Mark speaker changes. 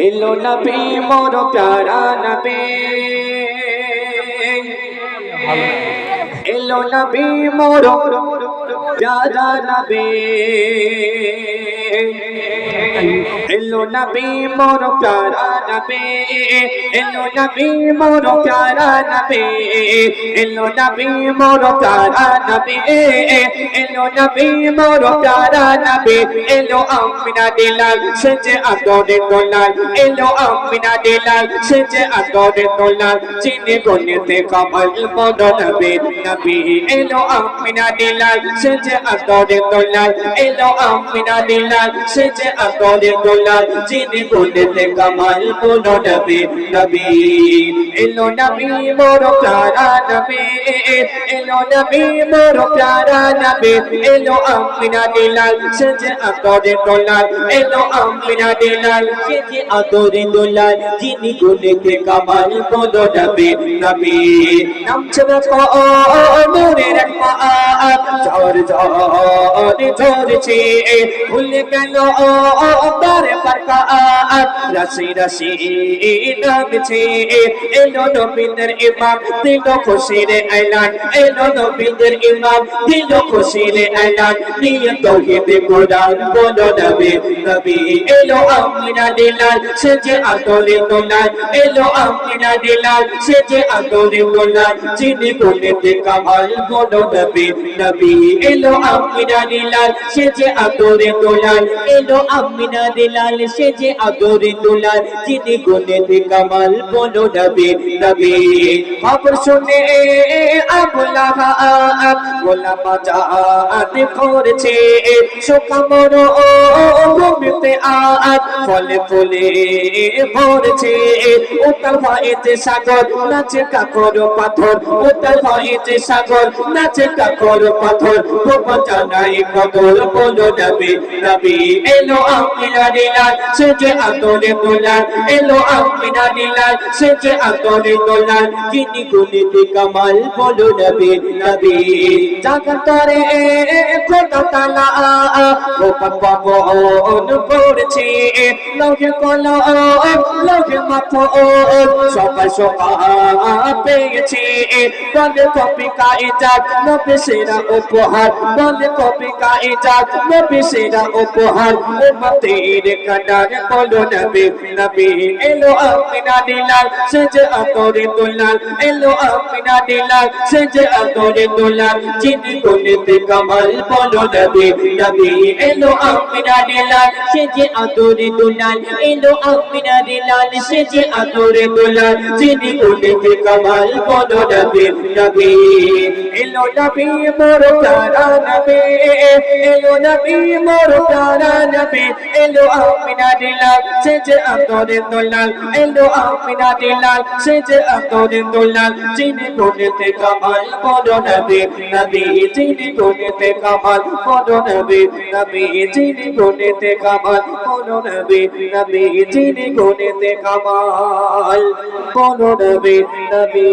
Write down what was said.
Speaker 1: এলো নবী মোর প্যারা নবী এলো নবী মোর প্যারা নবী এলো নবী মোর প্যারা নবী এলো নবী মোর প্যারা নবী এলো নবী মোর প্যারা নবী এলো নবী মোর প্যারা নবী এলো আমিনা দিলাল সেজে আদরে দোলাল এলো আমিনা দিলাল সেজে আদরে দোলাল চিনে গনেতে কমল মোর নবী নবী এলো আমিনা দিলাল সেজে আদরে দোলাল এলো আমিনা দিলাল সেজে আদরে দোলাল চিনে গনেতে কমল মোর নবী নবী। এলো নবী, মোর প্যারা নবী। এলো নবী, মোর প্যারা নবী। এলো আমিনা দিলাল সেজে আদরে দোলাল। এলো আমিনা দিলাল সেজে আদরে দোলাল। যিনি গুনেতে কামাল বলো নবী নবী। নামছে দেখো নূরের ঝড় ঝড় ঝরছে ভুলে গেল তার পারকা রাশি রাশি নামছে এলো নবীদের ইমাম, দিল খুশির এলান এলো নবীদের ইমাম, দিল খুশির এলান নিয়ে তৌহিদ কোরআন বলো নবী নবী। এলো আমিনা দিলাল, সে যে আদরে দোলাল এলো আমিনা দিলাল, সে যে যে আদরে দোলাল যিনি গুনেতে কামাল, বলো নবী নবী। খবর শুনে আবুলা গোলা বাজাত করছে। সুকামর ও ভূমিতে আত ফলে ফলে ভরছে। উত্তাল ভয়েতে সাগর, নাচে কাকর পাথর। উত্তাল ভয়েতে সাগর, নাচে কাকর পাথর। গোপন জানাই কদর, বলো নবী নবী। এলো আমিনা দিলাল সে যে আদরে দোলাল এলো আমিনা দিলাল সে যে আদরে দোলাল যিনি গুলিতে কামাল বলো নবী নবী। জাগতরে খোদা তালা গোপন পাবন করছে। লগে কল লগে মাথ সকাল সকাল পেয়েছে। বলে কপি কাইজাত নবী সেরা উপহার, বলে কপি কাইজাত নবী সেরা উপহার। উম্মতের কাটার বলো নবী নবী, এলো আমিনা দিলাল, সে যে আতরে দুলাল, এলো আমিনা দিলাল, সে যে আতরে দুলাল, যিনি গুনেতে কামাল বলো নবী নবী, এলো আমিনা দিলাল, সে যে আতরে দুলাল, এলো আমিনা দিলাল, সে যে আতরে দুলাল, যিনি গুনেতে কামাল বলো নবী নবী, এলো নবী মোর প্যারা নবী, এলো নবী মোর প্যারা নবী, এলো আমিনা দিলাল সে যে আতরে দুলাল এলো আমিনা দিলাল সে যে আতরে দুলাল যিনি গুনেতে কামাল বলো নবী নবী যিনি গুনেতে কামাল বলো নবী নবী যিনি গুনেতে কামাল বলো নবী নবী যিনি গুনেতে কামাল বলো নবী নবী